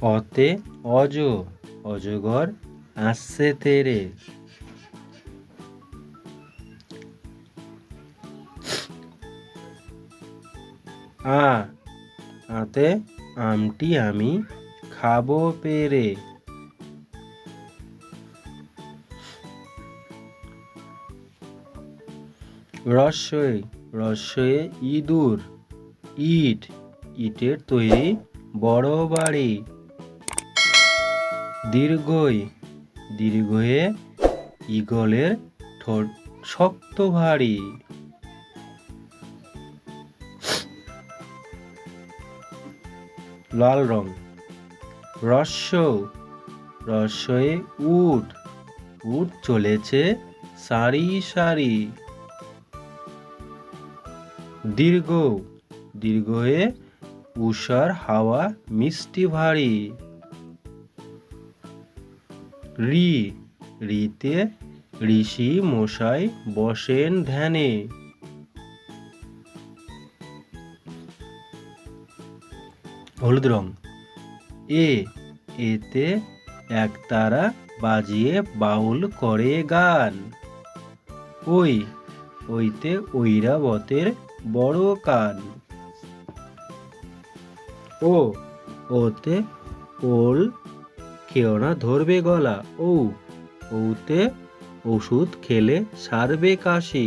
অতে অজ, অজগর আসছে তেরে। আ, আতে আমটি আমি খাব পেরে। রস্যই রসয়ে ইঁদুর, ইট, ইটের তৈরি বড় বাড়ি। দীর্ঘই, দীর্ঘয়ে ঈগলের ঠোঁট শক্ত ভারী। লাল রং রস্য রস্যয়ে উট উট চলেছে সারি সারি। দীর্ঘ, দীর্ঘয়ে উষার হাওয়া মিষ্টি ভারী। রি, রিতে ঋষি মশাই বসেন ধ্যানে। হলুদ রং। এ, এতে একতারা বাজিয়ে বাউল করে গান। ওই, ওইতে ঐরাবতের বড় কান। ও, ওতে ওল খেও না ধরবে গলা। ও ঔতে ওষুধ খেলে সারবে কাশি।